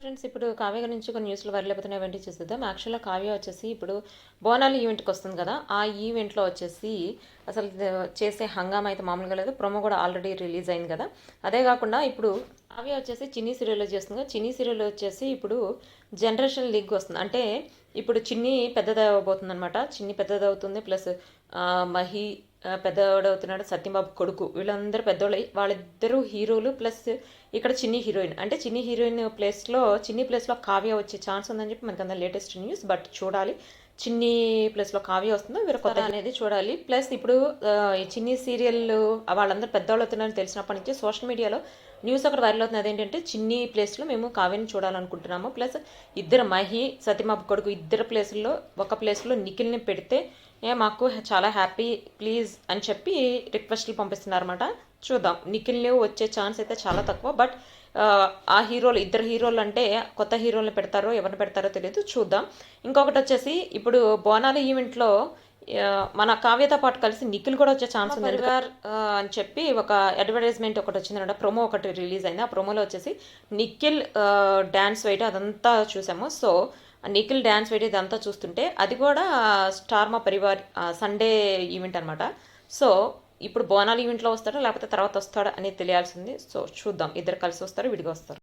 Friends ఇప్పుడు కావ్య గురించి కొన్ని న్యూస్లు వరలేకపోతున్నాయి అయిపోతున్నాయి. చూసేద్దాం. యాక్చువల్గా కావ్య వచ్చేసి ఇప్పుడు బోనాలు ఈవెంట్కి వస్తుంది కదా ఆ ఈవెంట్లో వచ్చేసి అసలు చేసే హంగామా అయితే మామూలుగా లేదు. ప్రొమో కూడా ఆల్రెడీ రిలీజ్ అయింది కదా. అదే కాకుండా ఇప్పుడు కావ్య వచ్చేసి చిన్ని సీరియల్లో చేస్తుంది. చిన్ని సీరియల్ వచ్చేసి ఇప్పుడు జనరేషన్ లీగ్ వస్తుంది. అంటే ఇప్పుడు చిన్ని పెద్దదవబోతుంది అనమాట చిన్ని పెద్దది అవుతుంది ప్లస్ మహి పెద్దవాడు అవుతున్నాడు సత్యంబాబు కొడుకు. వీళ్ళందరూ పెద్దోళ్ళు వాళ్ళిద్దరూ హీరోలు ప్లస్ ఇక్కడ చిన్ని హీరోయిన్. అంటే చిన్ని హీరోయిన్ ప్లేస్లో చిన్ని ప్లేస్లో కావ్య వచ్చే ఛాన్స్ ఉందని చెప్పి మనకి అందరూ లేటెస్ట్ న్యూస్ బట్ చూడాలి. చిన్ని ప్లేస్లో కావ్య వస్తుందో వీరు కొత్త అనేది చూడాలి. ప్లస్ ఇప్పుడు ఈ చిన్ని సీరియల్ వాళ్ళందరూ పెద్దవాళ్ళు అవుతున్నారని తెలిసినప్పటి నుంచి సోషల్ మీడియాలో న్యూస్ అక్కడ వైరల్ అవుతుంది అదేంటంటే చిన్ని ప్లేస్లో మేము కావ్యని చూడాలనుకుంటున్నాము. ప్లస్ ఇద్దరు మహి సతీమాబు కొడుకు ఇద్దరు ప్లేసుల్లో ఒక ప్లేస్లో నిఖిల్ని పెడితే మాకు చాలా హ్యాపీ ప్లీజ్ అని చెప్పి రిక్వెస్ట్లు పంపిస్తున్నారన్నమాట. చూద్దాం. నిఖిల్ని వచ్చే ఛాన్స్ అయితే చాలా తక్కువ. బట్ ఆ హీరోలు ఇద్దరు హీరోలు అంటే కొత్త హీరోల్ని పెడతారో ఎవరిని పెడతారో తెలియదు చూద్దాం. ఇంకొకటి వచ్చేసి ఇప్పుడు బోనాల ఈవెంట్లో మన కావ్యతో పాటు కలిసి నిఖిల్ కూడా వచ్చే ఛాన్స్ ఉంది. అని చెప్పి ఒక అడ్వర్టైజ్మెంట్ ఒకటి వచ్చిందన్నమాట ప్రొమో ఒకటి రిలీజ్ అయింది. ఆ ప్రొమోలో వచ్చేసి నిఖిల్ డ్యాన్స్ వేయటం అదంతా చూసాము. సో నిఖిల్ డ్యాన్స్ వేయడం ఇదంతా చూస్తుంటే అది కూడా Star Maa Parivar Sunday event అనమాట. సో ఇప్పుడు బోనాలు ఈవెంట్లో వస్తాడో? లేకపోతే తర్వాత వస్తాడా అనేది తెలియాల్సింది. సో చూద్దాం. ఇద్దరు కలిసి వస్తారు? విడిగా వస్తారు?